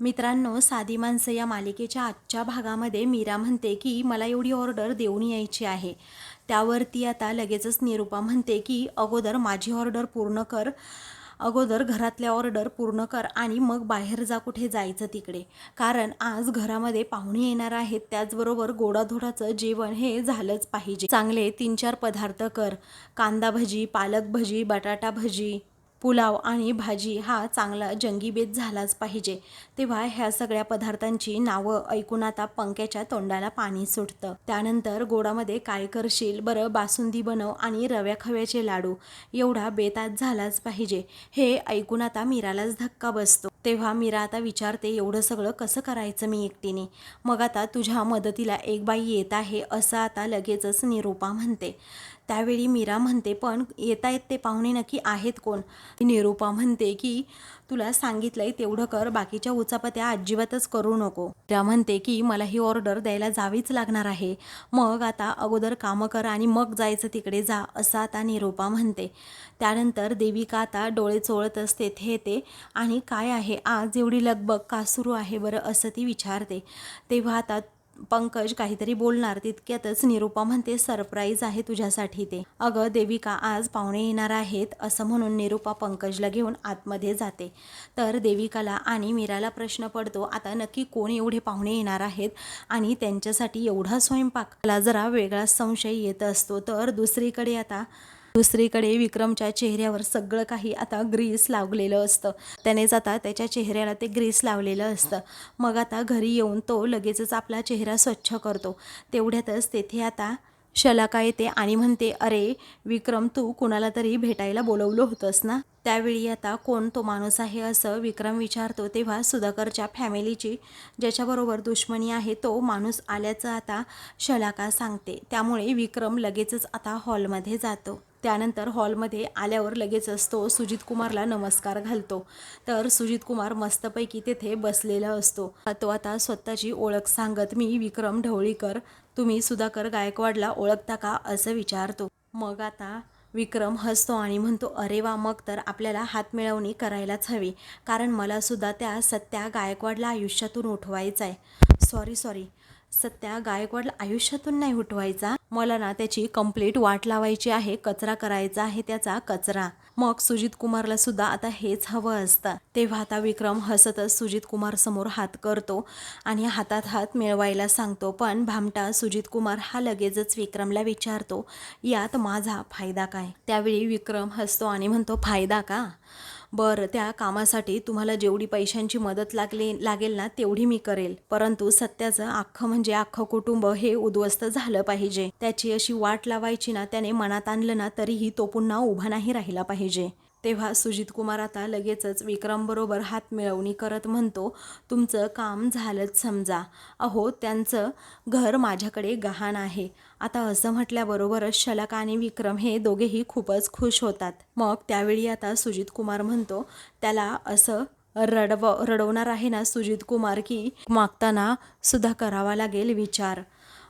मित्रांनो साधी माणसं या मालिकेच्या आजच्या भागामध्ये मीरा म्हणते की मला एवढी ऑर्डर देऊन यायची आहे. त्यावरती आता लगेचच निरूपा म्हणते की अगोदर माझी ऑर्डर पूर्ण कर. अगोदर घरातल्या ऑर्डर पूर्ण कर आणि मग बाहेर जा कुठे जायचं तिकडे. कारण आज घरामध्ये पाहुणे येणार आहेत. त्याचबरोबर गोडाधोडाचं जेवण हे झालंच पाहिजे. चांगले तीन चार पदार्थ कर. कांदा भजी पालक भजी बटाटा भजी पुलाव आणि भाजी हा चांगला जंगीबेत झालाच पाहिजे. तेव्हा ह्या सगळ्या पदार्थांची नावं ऐकून आता पंक्याच्या तोंडाला पाणी सुटतं. त्यानंतर गोडामध्ये काय करशील? बरं बासुंदी बनव आणि रव्या खव्याचे लाडू. एवढा बेतात झालाच पाहिजे. हे ऐकून आता मीरालाच धक्का बसतो. तेव्हा मीरा आता विचारते एवढं सगळं कसं करायचं मी एकटीने? मग आता तुझ्या मदतीला एक बाई येत आहे असं आता लगेचच निरूपा म्हणते. त्यावेळी मीरा म्हणते पण येता येत ते पाहुणे नक्की आहेत कोण? निरूपा म्हणते की तुला सांगितलंय तेवढं कर बाकीच्या उचापत्या अजिबातच करू नको. त्या म्हणते की मला ही ऑर्डर द्यायला जावीच लागणार आहे. मग आता अगोदर कामं कर आणि मग जायचं तिकडे जा असं आता निरूपा म्हणते. त्यानंतर देविका आता डोळे चोळत असते हे ते आणि काय आहे? आज एवढी लगबग का सुरू आहे बरं? असं ती विचारते. तेव्हा आता पंकज काहीतरी बोलणार तितक्यातच निरूपा म्हणते सरप्राईज आहे तुझ्यासाठी ते. अगं देविका आज पाहुणे येणार आहेत असं म्हणून निरूपा पंकजला घेऊन आतमध्ये जाते. तर देविकाला आणि मीराला प्रश्न पडतो आता नक्की कोण एवढे पाहुणे येणार आहेत आणि त्यांच्यासाठी एवढा स्वयंपाक? मला जरा वेगळाच संशय येत असतो. तर दुसरीकडे आता दुसरीकडे विक्रमच्या चेहऱ्यावर सगळं काही आता ग्रीस लावलेलं असतं. त्यानेच आता त्याच्या चेहऱ्याला ते ग्रीस लावलेलं असतं. मग आता घरी येऊन तो लगेचच आपला चेहरा स्वच्छ करतो. तेवढ्यातच तेथे आता शलाका येते आणि म्हणते अरे विक्रम तू कुणाला तरी भेटायला बोलवलं होतंस ना? त्यावेळी आता कोण तो माणूस आहे असं विक्रम विचारतो. तेव्हा सुधाकरच्या फॅमिलीची ज्याच्याबरोबर दुश्मनी आहे तो माणूस आल्याचं आता शलाका सांगते. त्यामुळे विक्रम लगेचच आता हॉलमध्ये जातो. त्यानंतर हॉलमध्ये आल्यावर लगेचच तो सुजित कुमारला नमस्कार घालतो. तर सुजित कुमार मस्तपैकी तेथे बसलेला असतो. तो आता स्वतःची ओळख सांगत मी विक्रम ढवळीकर तुम्ही सुधाकर गायकवाडला ओळखता का? असं विचारतो. मग आता विक्रम हसतो आणि म्हणतो अरे वा मग तर आपल्याला हात मिळवणी करायलाच हवी. कारण मला सुद्धा त्या सत्या गायकवाडला आयुष्यातून उठवायचा आहे सॉरी सॉरी सत्या गायकवाडला आयुष्यातून नाही उठवायचा? मला ना त्याची कंप्लीट वाट लावायची आहे कचरा करायचा आहे त्याचा कचरा. मग सुजित कुमारला सुद्धा आता हेच हवं असतं. तेव्हा आता विक्रम हसतच सुजित कुमार समोर हात करतो आणि हातात हात मिळवायला सांगतो. पण भामटा सुजित कुमार हा लगेचच विक्रमला विचारतो यात माझा फायदा काय? त्यावेळी विक्रम हसतो आणि म्हणतो फायदा का? बरं त्या कामासाठी तुम्हाला जेवढी पैशांची मदत लागली लागेल ना तेवढी मी करेल. परंतु सत्याचं अख्खं म्हणजे अख्खं कुटुंब हे उद्ध्वस्त झालं पाहिजे. त्याची अशी वाट लावायची ना त्याने मनात आणलं ना तरीही तो पुन्हा उभा नाही राहिला पाहिजे. तेव्हा सुजित कुमार आता लगेचच विक्रमबरोबर हात मिळवणी करत म्हणतो तुमचं काम झालंच समजा. अहो त्यांचं घर माझ्याकडे गहाण आहे. आता असं म्हटल्याबरोबरच शलक आणि विक्रम हे दोघेही खूपच खुश होतात. मग त्यावेळी आता सुजित कुमार म्हणतो त्याला असं रडव रडवणार आहे ना सुजित कुमार की मागताना सुद्धा करावा लागेल विचार.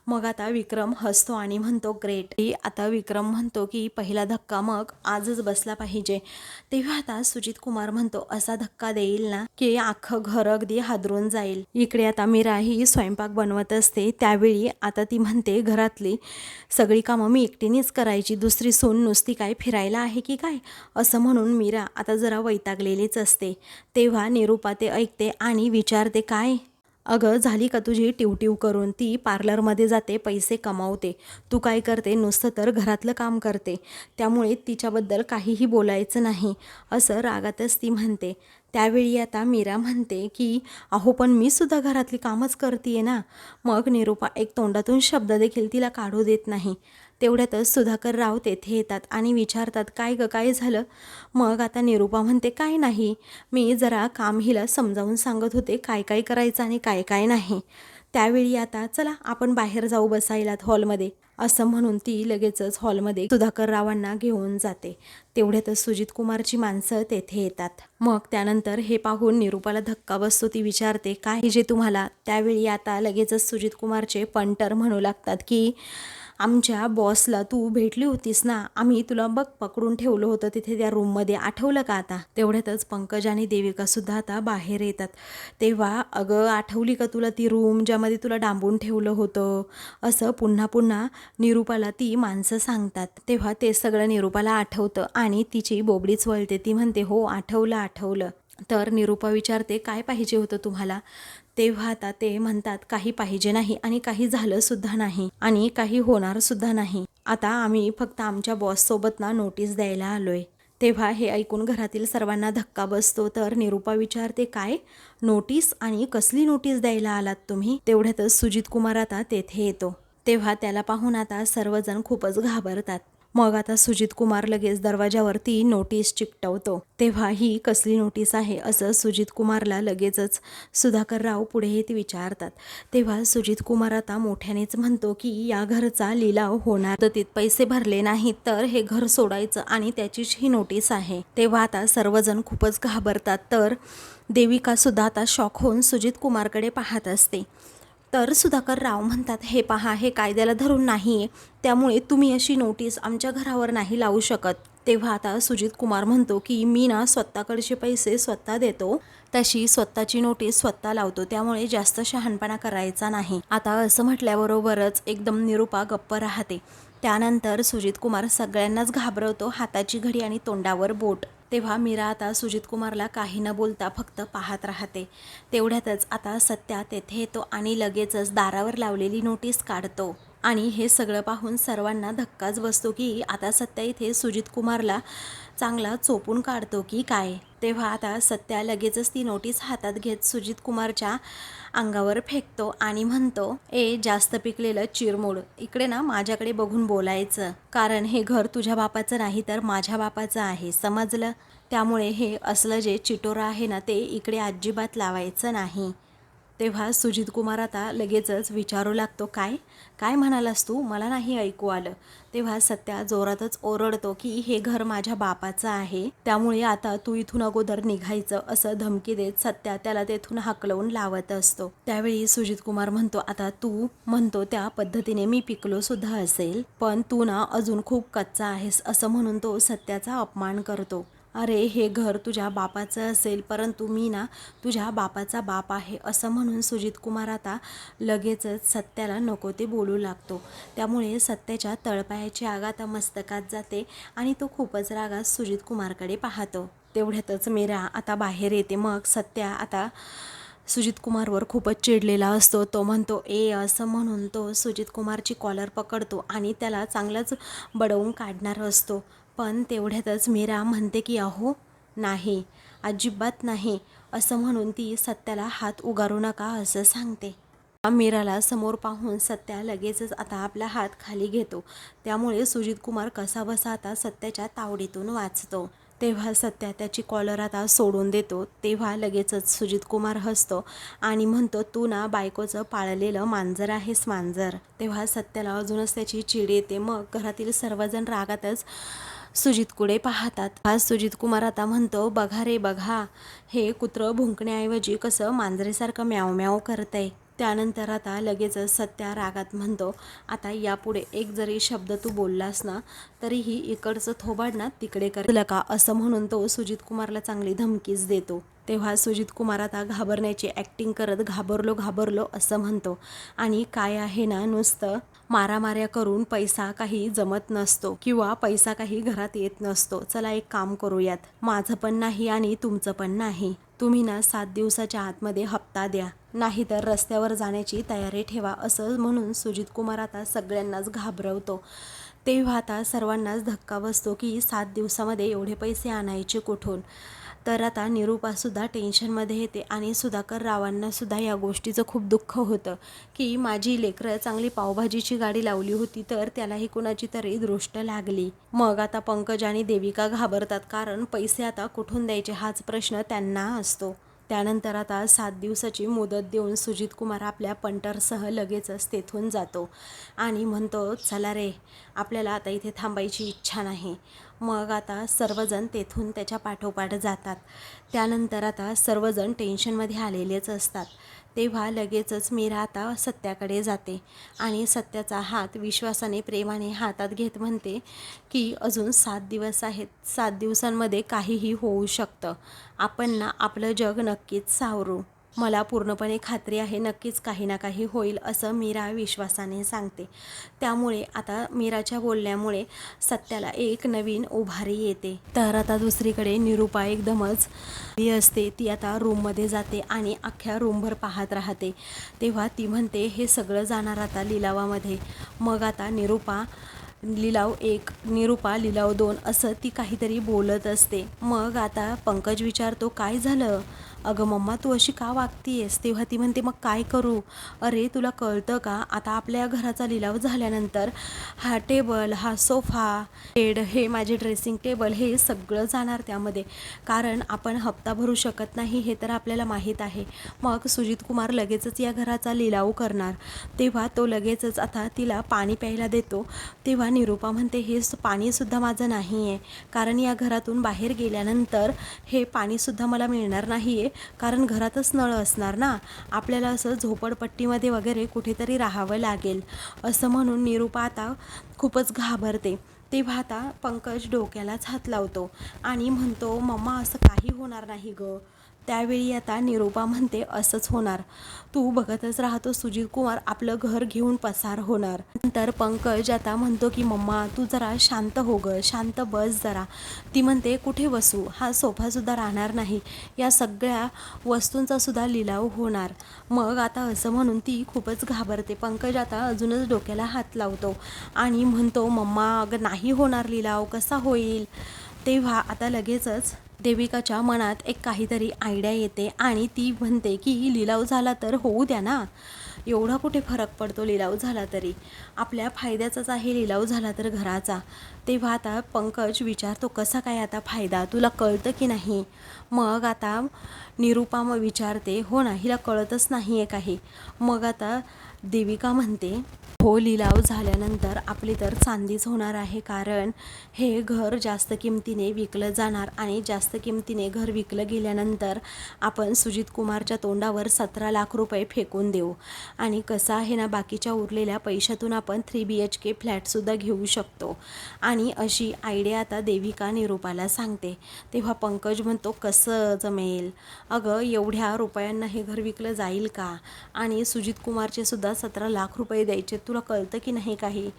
मग आता विक्रम हसतो आणि म्हणतो ग्रेट. आता विक्रम म्हणतो की पहिला धक्का मग आजच बसला पाहिजे. तेव्हा आता सुजित कुमार म्हणतो असा धक्का देईल ना की अख्खं घर अगदी हादरून जाईल. इकडे आता मीरा ही स्वयंपाक बनवत असते. त्यावेळी आता ती म्हणते घरातली सगळी कामं मी एकटीनेच करायची. दुसरी सून नुसती काय फिरायला आहे की काय? असं म्हणून मीरा आता जरा वैतागलेलीच असते. तेव्हा निरूपा ते ऐकते आणि विचारते काय अगं झाली का तुझी टिवटिव करून? ती पार्लरमध्ये जाते पैसे कमावते. तू काय करते? नुसतं तर घरातलं काम करते. त्यामुळे तिच्याबद्दल काहीही बोलायचं नाही. असं रागातच ती म्हणते. त्यावेळी आता मीरा म्हणते की अहो पण मी सुद्धा घरातली कामच करते ना. मग निरूपा एक तोंडातून शब्द देखील तिला काढू देत नाही. तेवढ्यातच सुधाकर राव तेथे येतात आणि विचारतात काय ग काय झालं? मग आता निरूपा म्हणते काय नाही मी जरा काम हिला समजावून सांगत होते काय काय करायचं आणि काय काय नाही. त्यावेळी आता चला आपण बाहेर जाऊ बसायलात हॉलमध्ये. असं म्हणून ती लगेचच हॉलमध्ये सुधाकर रावांना घेऊन जाते. तेवढ्यातच सुजित कुमारची माणसं तेथे येतात. मग त्यानंतर हे पाहून निरूपाला धक्का बसतो ती विचारते काय जे तुम्हाला? त्यावेळी आता लगेचच सुजित कुमारचे पंटर म्हणू लागतात की आमच्या बॉसला तू भेटली होतीस ना आम्ही तुला बघ पकडून ठेवलं होतं तिथे त्या रूममध्ये आठवलं का आता? तेवढ्यातच पंकज आणि देविका सुद्धा आता बाहेर येतात. तेव्हा अगं आठवली का तुला ती रूम ज्यामध्ये तुला डांबून ठेवलं होतं? असं पुन्हा पुन्हा निरूपाला ती माणसं सांगतात. तेव्हा ते सगळं निरूपाला आठवतं आणि तिची बोबडीच वळते. ती म्हणते हो आठवलं आठवलं. तर निरूपा विचारते काय पाहिजे होतं तुम्हाला? तेव्हा आता ते म्हणतात काही पाहिजे नाही आणि काही झालं सुद्धा नाही आणि काही होणार सुद्धा नाही. आता आम्ही फक्त आमच्या बॉससोबत ना नोटीस द्यायला आलोय. तेव्हा हे ऐकून घरातील सर्वांना धक्का बसतो. तर निरूपा विचारते काय? नोटीस आणि कसली नोटीस द्यायला आलात तुम्ही? तेवढ्यातच सुजित कुमार आता तेथे येतो. तेव्हा त्याला पाहून आता सर्वजण खूपच घाबरतात. मग आता सुजित कुमार लगेच दरवाजावरती नोटीस चिकटवतो. तेव्हा ही कसली नोटीस आहे असं सुजित कुमारला लगेचच सुधाकर राव पुढे येते विचारतात. तेव्हा सुजित कुमार आता मोठ्यानेच म्हणतो की या घरचा लिलाव होणार. मुदतीत पैसे भरले नाहीत तर हे घर सोडायचं आणि त्याचीच ही नोटीस आहे. तेव्हा आता सर्वजण खूपच घाबरतात तर देविका सुद्धा आता शॉक होऊन सुजित कुमारकडे पाहत असते. तर सुधाकर राव म्हणतात हे पहा हे कायद्याला धरून नाही आहे त्यामुळे तुम्ही अशी नोटीस आमच्या घरावर नाही लावू शकत. तेव्हा आता सुजित कुमार म्हणतो की मी ना स्वतःकडचे पैसे स्वतः देतो. तशी स्वतःची नोटीस स्वतः लावतो. त्यामुळे जास्त शहाणपणा करायचा नाही. आता असं म्हटल्याबरोबरच एकदम निरूपा गप्प राहते. त्यानंतर सुजित कुमार सगळ्यांनाच घाबरवतो हाताची घडी आणि तोंडावर बोट. तेव्हा मीरा आता सुजित कुमारला काही न बोलता फक्त पाहत राहते. तेवढ्यातच आता सत्या तेथे येतो आणि लगेचच दारावर लावलेली नोटीस काढतो. आणि हे सगळं पाहून सर्वांना धक्काच बसतो की आता सत्या इथे सुजित कुमारला चांगला चोपून काढतो की काय? तेव्हा आता सत्या लगेचच ती नोटीस हातात घेत सुजित कुमारच्या अंगावर फेकतो आणि म्हणतो ए जास्त पिकलेलं चिरमूड इकडे ना माझ्याकडे बघून बोलायचं. कारण हे घर तुझ्या बापाचं नाही तर माझ्या बापाचं आहे. समजलं? त्यामुळे हे असलं जे चिटोरा आहे ना ते इकडे अजिबात लावायचं नाही. तेव्हा सुजित कुमार आता लगेचच विचारू लागतो काय? काय म्हणालास तू? मला नाही ऐकू आलं. तेव्हा सत्या जोरातच ओरडतो की हे घर माझ्या बापाचं आहे. त्यामुळे आता तू इथून अगोदर निघायचं असं धमकी देत सत्या त्याला तेथून हाकलवून लावत असतो. त्यावेळी सुजित कुमार म्हणतो आता तू म्हणतो त्या पद्धतीने मी पिकलो सुद्धा असेल पण तू ना अजून खूप कच्चा आहेस असं म्हणून तो सत्याचा अपमान करतो. अरे हे घर तुझ्या बापाचं असेल परंतु मी ना तुझ्या बापाचा बाप आहे असं म्हणून सुजित कुमार आता लगेचच सत्याला नको ते बोलू लागतो. त्यामुळे सत्याच्या तळपायाची आग आता मस्तकात जाते आणि तो खूपच रागात सुजित कुमारकडे पाहतो. तेवढ्यातच मीरा आता बाहेर येते. मग सत्या आता सुजित कुमारवर खूपच चिडलेला असतो. तो म्हणतो ए असं म्हणून तो सुजित कुमारची कॉलर पकडतो आणि त्याला चांगलाच बडवून काढणार असतो. पण तेवढ्यातच मीरा म्हणते की अहो नाही अजिबात नाही असं म्हणून ती सत्याला हात उगारू नका असं सांगते. मीराला समोर पाहून सत्या लगेचच आता आपला हात खाली घेतो. त्यामुळे सुजित कुमार कसा बसा आता सत्याच्या तावडीतून वाचतो. तेव्हा सत्या त्याची कॉलर आता सोडून देतो. तेव्हा लगेचच सुजित कुमार हसतो आणि म्हणतो तू ना बायकोचं पाळलेलं मांजर आहेस मांजर. तेव्हा सत्याला अजूनच त्याची चिड येते. मग घरातील सर्वजण रागातच सुजितकडे पाहतात. हा सुजित कुमार आता म्हणतो बघा रे बघा. हे कुत्रं भुंकण्याऐवजी कसं मांजरेसारखं म्याव म्याव करतंय. त्यानंतर आता लगेचच सत्या रागात म्हणतो आता यापुढे एक जरी शब्द तू बोललास ना तरीही इकडचं थोबाड ना तिकडे करलं का असं म्हणून तो सुजित कुमारला चांगली धमकीच देतो. तेव्हा सुजित कुमार आता घाबरण्याची ॲक्टिंग करत घाबरलो घाबरलो असं म्हणतो. आणि काय आहे ना नुसतं मारामाऱ्या करून पैसा काही जमत नसतो किंवा पैसा काही घरात येत नसतो. चला एक काम करूयात. माझं पण नाही आणि तुमचं पण नाही. तुम्ही ना सात दिवसाच्या आतमध्ये हप्ता द्या. नाहीतर रस्त्यावर जाण्याची तयारी ठेवा असं म्हणून सुजित कुमार आता सगळ्यांनाच घाबरवतो. तेव्हा आता सर्वांनाच धक्का बसतो की सात दिवसामध्ये एवढे पैसे आणायचे कुठून? तर आता निरूपासुद्धा टेन्शनमध्ये येते आणि सुधाकर रावांनासुद्धा या गोष्टीचं खूप दुःख होतं की माझी लेकरं चांगली पावभाजीची गाडी लावली होती तर त्यालाही कुणाची तरी दृष्ट लागली. मग आता पंकज आणि देविका घाबरतात कारण पैसे आता कुठून द्यायचे हाच प्रश्न त्यांना असतो. त्यानंतर आता सात दिवसाची मुदत देऊन सुजित कुमार आपल्या पंटरसह लगेचच तेथून जातो आणि म्हणतो चला रे आपल्याला आता इथे थांबायची इच्छा नाही. मग आता सर्वजण तेथून त्याच्या पाठोपाठ जातात. त्यानंतर आता सर्वजण टेन्शनमध्ये आलेलेच असतात. तेव्हा लगेचच मीरा आता सत्याकडे जाते आणि सत्याचा हात विश्वासाने प्रेमाने हातात घेत म्हणते की अजून सात दिवस आहेत. सात दिवसांमध्ये काहीही होऊ शकतं. आपण ना आपलं जग नक्कीच सावरू. मला पूर्णपणे खात्री आहे नक्कीच काही ना काही होईल असं मीरा विश्वासाने सांगते. त्यामुळे आता मीराच्या बोलण्यामुळे सत्याला एक नवीन उभारी येते. तर आता दुसरीकडे निरुपा एकदमच ती असते. ती आता रूममध्ये जाते आणि अख्ख्या रूमभर पाहत राहते. तेव्हा ती म्हणते हे सगळं जाणार आता लिलावामध्ये. मग आता निरुपा लिलाव एक निरुपा लिलाव दोन असं ती काहीतरी बोलत असते. मग आता पंकज विचारतो काय झालं? अगं मम्मा तू अशी का वागतीयेस? तेव्हा ती म्हणते मग काय करू? अरे तुला कळतं का? आता आपल्या घराचा लिलाव झाल्यानंतर हा टेबल हा सोफा बेड हे माझे ड्रेसिंग टेबल हे सगळं जाणार त्यामध्ये. कारण आपण हप्ता भरू शकत नाही हे तर आपल्याला माहीत आहे. मग सुजित कुमार लगेचच या घराचा लिलाव करणार. तेव्हा तो लगेचच आता तिला पाणी प्यायला देतो. तेव्हा निरूपा म्हणते हे पाणीसुद्धा माझं नाही आहे कारण या घरातून बाहेर गेल्यानंतर हे पाणीसुद्धा मला मिळणार नाही आहे कारण घरातच नळ असणार ना. आपल्याला असं झोपडपट्टीमध्ये वगैरे कुठेतरी राहावं लागेल. असं म्हणून निरूपा आता खूपच घाबरते. तेव्हा आता पंकज डोक्यालाच हात लावतो आणि म्हणतो मम्मा असं काही होणार नाही गं. त्यावेळी आता निरूपा म्हणते असंच होणार. तू बघतच राहतो सुजित कुमार आपलं घर घेऊन पसार होणार. नंतर पंकज आता म्हणतो की मम्मा तू जरा शांत हो ग शांत बस जरा. ती म्हणते कुठे बसू? हा सोफासुद्धा राहणार नाही. या सगळ्या वस्तूंचा सुद्धा लिलाव होणार. मग आता असं म्हणून ती खूपच घाबरते. पंकज आता अजूनच डोक्याला हात लावतो आणि म्हणतो मम्मा अगं नाही होणार लिलाव कसा होईल? तेव्हा आता लगेचच देविकाच्या मनात एक काहीतरी आयडिया येते आणि ती म्हणते की लिलाव झाला तर होऊ द्या ना. एवढा कुठे फरक पडतो लिलाव झाला तरी? आपल्या फायद्याचाच आहे लिलाव झाला तर घराचा. तेव्हा आता पंकज विचारतो कसा काय आता फायदा? तुला कळतं की नाही? मग आता निरूपा मग विचारते हो ना हिला कळतच नाही आहे काही. मग आता देविका म्हणते हो लिलाव झाल्यानंतर आपली तर चांदीच होणार आहे कारण हे घर जास्त किमतीने विकलं जाणार आणि जास्त किमतीने घर विकलं गेल्यानंतर आपण सुजित कुमारच्या तोंडावर सतरा लाख रुपये फेकून देऊ. आणि कसं आहे ना बाकीच्या उरलेल्या पैशातून आपण थ्री बी एच के फ्लॅटसुद्धा घेऊ शकतो. आणि अशी आयडिया आता देविका निरूपाला सांगते. तेव्हा पंकज म्हणतो कसं जमेल? अगं एवढ्या रुपयांना हे घर विकलं जाईल का? आणि सुजित कुमारचे सुद्धा सतरा लाख रुपये द्यायचे. तुला कळतं की नाही काही?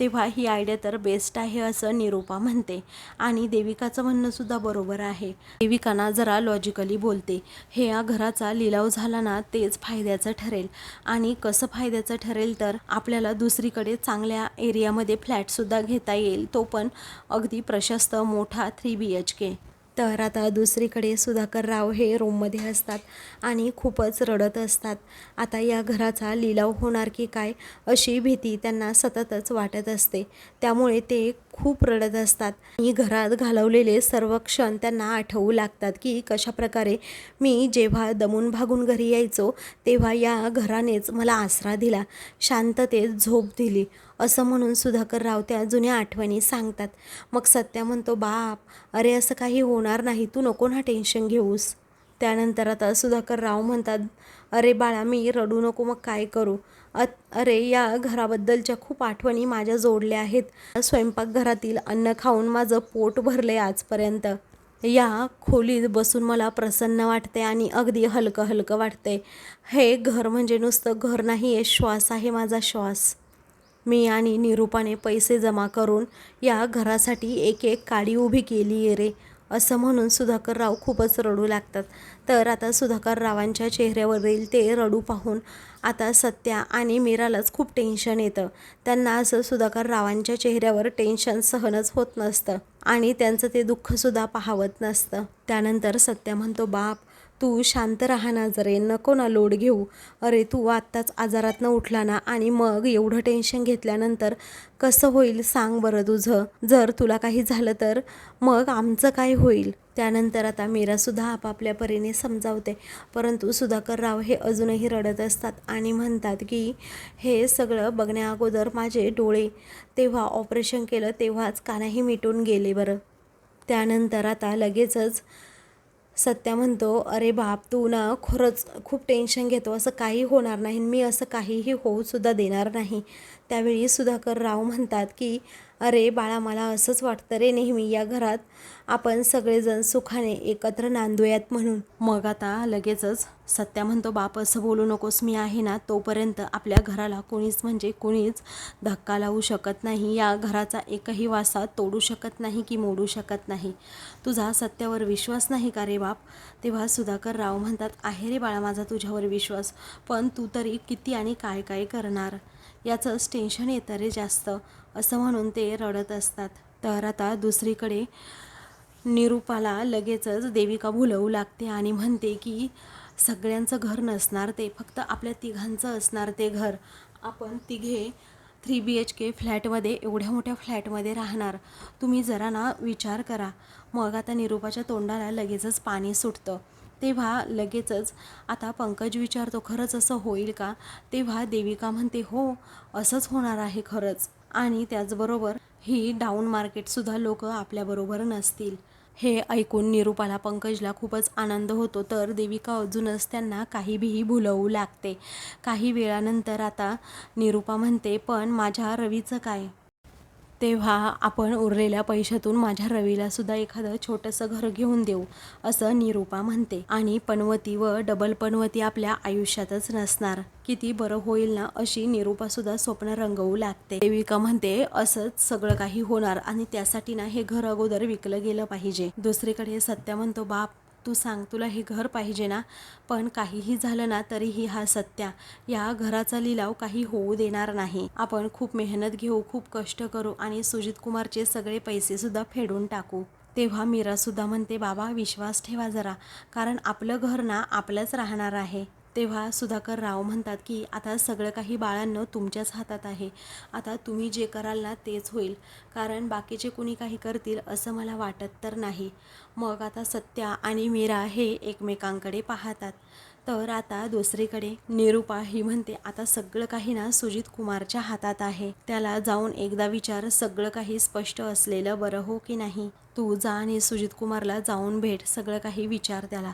तेव्हा ही आयडिया तर बेस्ट आहे असं निरूपा म्हणते. आणि देविकाचं म्हणणंसुद्धा बरोबर आहे. देविकाना जरा लॉजिकली बोलते. हे या घराचा लिलाव झाला ना तेच फायद्याचं ठरेल. आणि कसं फायद्याचं ठरेल तर आपल्याला दुसरीकडे चांगल्या एरियामध्ये फ्लॅटसुद्धा घेता येईल. तो पण अगदी प्रशस्त मोठा थ्री बी एच के तर आता दुसरीकडे सुधाकर राव हे रूममध्ये असतात आणि खूपच रडत असतात. आता या घराचा लिलाव होणार की काय अशी भीती त्यांना सततच वाटत असते. त्यामुळे ते खूप रडत असतात. आणि घरात घालवलेले सर्व क्षण त्यांना आठवू लागतात की कशाप्रकारे मी जेव्हा दमून भागून घरी यायचो तेव्हा या घरानेच मला आसरा दिला शांततेत झोप दिली. असं म्हणून सुधाकर राव त्या जुन्या आठवणी सांगतात. मग सत्या म्हणतो बाप अरे असं काही होणार नाही तू नको ना टेन्शन घेऊस. त्यानंतर आता सुधाकर राव म्हणतात अरे बाळा मी रडू नको मग काय करू? अरे या घराबद्दलच्या खूप आठवणी माझ्या जोडल्या आहेत. स्वयंपाकघरातील अन्न खाऊन माझं पोट भरले आजपर्यंत. या खोलीत बसून मला प्रसन्न वाटते आणि अगदी हलकं हलकं वाटते हे घर म्हणजे नुसतं घर नाही आहे श्वास आहे माझा श्वास. मी आणि निरूपाने पैसे जमा करून या घरासाठी एक एक काडी उभी केली आहे रे असं म्हणून सुधाकरराव खूपच रडू लागतात. तर आता सुधाकर रावांच्या चेहऱ्यावरील ते रडू पाहून आता सत्या आणि मीरालाच खूप टेन्शन येतं. त्यांना असं सुधाकर रावांच्या चेहऱ्यावर टेन्शन सहनच होत नसतं आणि त्यांचं ते दुःखसुद्धा पाहावत नसतं. त्यानंतर सत्या म्हणतो बाप तू शांत राहा ना जरे नको ना लोड घेऊ. अरे तू आत्ताच आजारातनं उठला ना आणि मग एवढं टेन्शन घेतल्यानंतर कसं होईल सांग बरं तुझं. जर तुला काही झालं तर मग आमचं काय होईल? त्यानंतर आता मीरासुद्धा आपापल्या परीने समजावते. परंतु सुधाकर राव हे अजूनही रडत असतात आणि म्हणतात की हे सगळं बघण्या अगोदर माझे डोळे तेव्हा ऑपरेशन केलं तेव्हाच कानाही मिटून गेले बरं. त्यानंतर आता लगेचच सत्या म्हणतो अरे बाप तू ना खरंच खूप टेन्शन घेतो. असं काही होणार नाही मी असं काहीही होऊसुद्धा देणार नाही. त्यावेळी सुधाकर राव म्हणतात की अरे बाळा मला असंच वाटतं रे नेहमी या घरात. आपण सगळेजण सुखाने एकत्र नांदूयात म्हणून. मग आता लगेचच सत्या म्हणतो बाप असं बोलू नकोस मी आहे ना तोपर्यंत आपल्या घराला कोणीच म्हणजे कोणीच धक्का लावू शकत नाही. या घराचा एकही वासा तोडू शकत नाही की मोडू शकत नाही. तुझा सत्यावर विश्वास नाही का रे बाप? तेव्हा सुधाकर राव म्हणतात आहे रे बाळा माझा तुझ्यावर विश्वास. पण तू तरी किती आणि काय काय करणार? याचंच टेन्शन येतं रे जास्त. असं म्हणून ते रडत असतात. तर आता दुसरीकडे निरूपाला लगेचच देविका भुलवू लागते आणि म्हणते की सगळ्यांचं घर नसणार ते फक्त आपल्या तिघांचं असणार ते घर. आपण तिघे थ्री बी एच के फ्लॅटमध्ये एवढ्या मोठ्या फ्लॅटमध्ये राहणार. तुम्ही जरा ना विचार करा. मग आता निरूपाच्या तोंडाला लगेचच पाणी सुटतं. तेव्हा लगेचच आता पंकज विचारतो खरंच असं होईल का? तेव्हा देविका म्हणते हो असंच होणार आहे खरंच. आणि त्याचबरोबर ही डाऊन मार्केटसुद्धा लोक आपल्याबरोबर नसतील. हे ऐकून निरूपाला पंकजला खूपच आनंद होतो तर देविका अजूनच त्यांना काही भीही भुलवू लागते. काही वेळानंतर आता निरूपा म्हणते पण माझ्या रवीचं काय? तेव्हा आपण उरलेल्या पैशातून माझ्या रवीला सुद्धा एखादं छोटंसं घर घेऊन देऊ असं निरूपा म्हणते. आणि पनवती व डबल पनवती आपल्या आयुष्यातच नसणार. किती बरं होईल ना अशी निरूपा सुद्धा स्वप्न रंगवू लागते. देविका म्हणते असंच सगळं काही होणार आणि त्यासाठी ना हे घर अगोदर विकलं गेलं पाहिजे. दुसरीकडे सत्या म्हणतो बाप तू सांग तुला हे घर पाहिजे ना? पण काहीही झालं ना तरीही हा सत्या. या घराचा लिलाव काही होऊ देणार नाही. आपण खूप मेहनत घेऊ खूप कष्ट करू आणि सुजित कुमारचे सगळे पैसे सुद्धा फेडून टाकू. तेव्हा मीरासुद्धा म्हणते बाबा विश्वास ठेवा जरा. कारण आपलं घर ना आपलंच राहणार आहे. तेव्हा सुधाकर राव म्हणतात की आता सगळं काही बाळांनो तुमच्याच हातात आहे. आता तुम्ही जे कराल ना तेच होईल. कारण बाकीचे कुणी काही करतील असं मला वाटत तर नाही. मग आता सत्या आणि मीरा हे एकमेकांकडे पाहतात. तर आता दुसरीकडे निरूपा ही म्हणते आता सगळं काही ना सुजित कुमारच्या हातात आहे. त्याला जाऊन एकदा विचार सगळं काही स्पष्ट असलेलं बरं हो की नाही? तू जा आणि सुजित कुमारला जाऊन भेट सगळं काही विचार त्याला.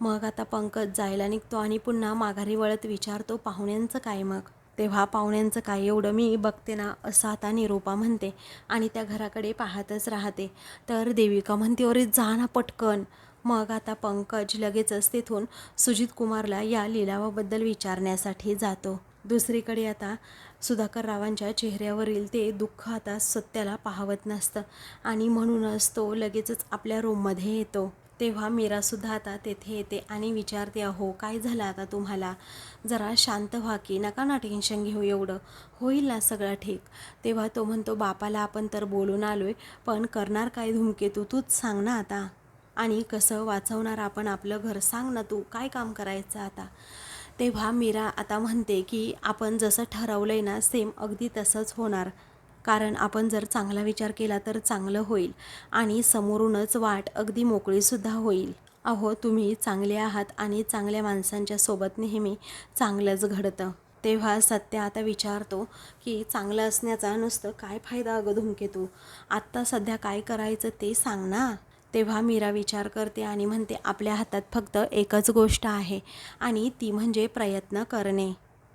मग आता पंकज जायला निघतो आणि पुन्हा माघारी वळत विचारतो पाहुण्यांचं काय मग? तेव्हा पाहुण्यांचं काय एवढं मी बघते ना असं आता निरोपा म्हणते आणि त्या घराकडे पाहतच राहते. तर देविका म्हणते अरे जा ना पटकन. मग आता पंकज लगेचच तिथून सुजित कुमारला या लिलावाबद्दल विचारण्यासाठी जातो. दुसरीकडे आता सुधाकर रावांच्या चेहऱ्यावरील ते दुःख आता सत्याला पाहवत नसतं आणि म्हणूनच तो लगेचच आपल्या रूममध्ये येतो. तेव्हा मीरासुद्धा आता तेथे येते आणि विचारते अहो काय झालं आता तुम्हाला? जरा शांत व्हा की नका ना टेन्शन घेऊ एवढं. होईल ना सगळं ठीक. तेव्हा तो म्हणतो बापाला आपण तर बोलून आलो आहे पण करणार काय धुमकेतू? तूच सांग ना आता. आणि कसं वाचवणार आपण आपलं घर? सांग ना तू काय काम करायचं आता? तेव्हा मीरा आता म्हणते की आपण जसं ठरवलं आहे ना सेम अगदी तसंच होणार. कारण आपण जर चांगला विचार केला तर चांगलं होईल आणि समोरूनच वाट अगदी मोकळीसुद्धा होईल. अहो तुम्ही चांगले आहात आणि चांगल्या माणसांच्या सोबत नेहमी चांगलंच घडतं. तेव्हा सत्य आता विचारतो की चांगलं असण्याचा नुसतं काय फायदा अगं धुमकेतू? आत्ता सध्या काय करायचं ते सांग ना. तेव्हा मीरा विचार करते आणि म्हणते आपल्या हातात फक्त एकच गोष्ट आहे आणि ती म्हणजे प्रयत्न करणे.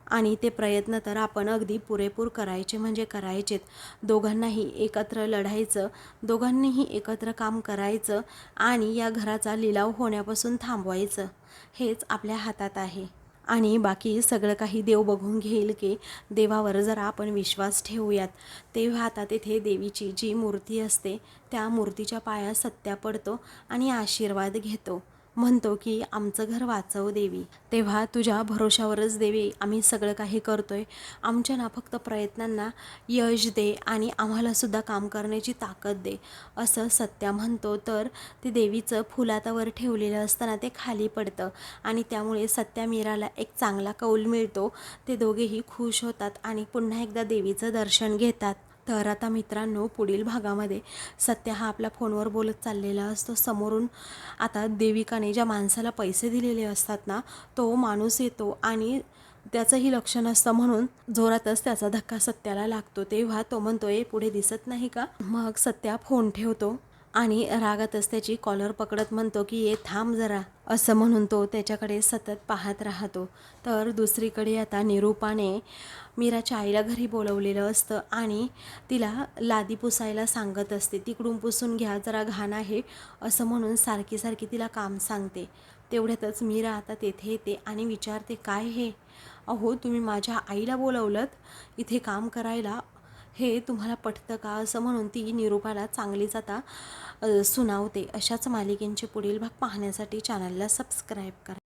आणि ते प्रयत्न तर आपण अगदी पुरेपूर करायचे म्हणजे करायचेत. दोघांनाही एकत्र लढायचं दोघांनीही एकत्र काम करायचं आणि या घराचा लिलाव होण्यापासून थांबवायचं. हेच आपल्या हातात आहे. आणि बाकी सगळं काही देव बघून घेईल की देवावर जरा आपण विश्वास ठेवूयात. तेव्हा आता तेथे देवीची जी मूर्ती असते त्या मूर्तीच्या पाया सत्या पडतो आणि आशीर्वाद घेतो. म्हणतो की आमचं घर वाचव देवी. तेव्हा तुझ्या भरोशावरच देवी आम्ही सगळं काही करतोय. आमच्या ना फक्त प्रयत्नांना यश दे आणि आम्हालासुद्धा काम करण्याची ताकद दे असं सत्या म्हणतो. तर ते देवीचं फुलातावर ठेवलेलं असताना ते खाली पडतं आणि त्यामुळे सत्या मीराला एक चांगला कौल मिळतो. ते दोघेही खुश होतात आणि पुन्हा एकदा देवीचं दर्शन घेतात. तर आता मित्रांनो पुढील भागामध्ये सत्य हा आपल्या फोनवर बोलत चाललेला असतो. समोरून आता देविकाने ज्या माणसाला पैसे दिलेले असतात ना तो माणूस येतो आणि त्याचंही लक्ष नसतं म्हणून जोरातच त्याचा धक्का सत्याला लागतो. तेव्हा तो म्हणतो ए पुढे दिसत नाही का? मग सत्या फोन ठेवतो. आणि रागातच त्याची कॉलर पकडत म्हणतो की ये थांब जरा. असं म्हणून तो त्याच्याकडे सतत पाहत राहतो. तर दुसरीकडे आता निरूपाने मीराच्या आईला घरी बोलवलेलं असतं आणि तिला लादी पुसायला सांगत असते. तिकडून पुसून घ्या जरा घाण आहे असं म्हणून सारखी सारखी तिला काम सांगते. तेवढ्यातच मीरा आता तेथे येते आणि विचारते काय हे? अहो तुम्ही माझ्या आईला बोलवलं इथे काम करायला हे तुम्हाला पटतं का? असं म्हणून ती निरूपाला चांगलीच आता सुनावते. अशाच मालिकेंचे पुढील भाग पाहण्यासाठी चॅनलला सबस्क्राईब करा.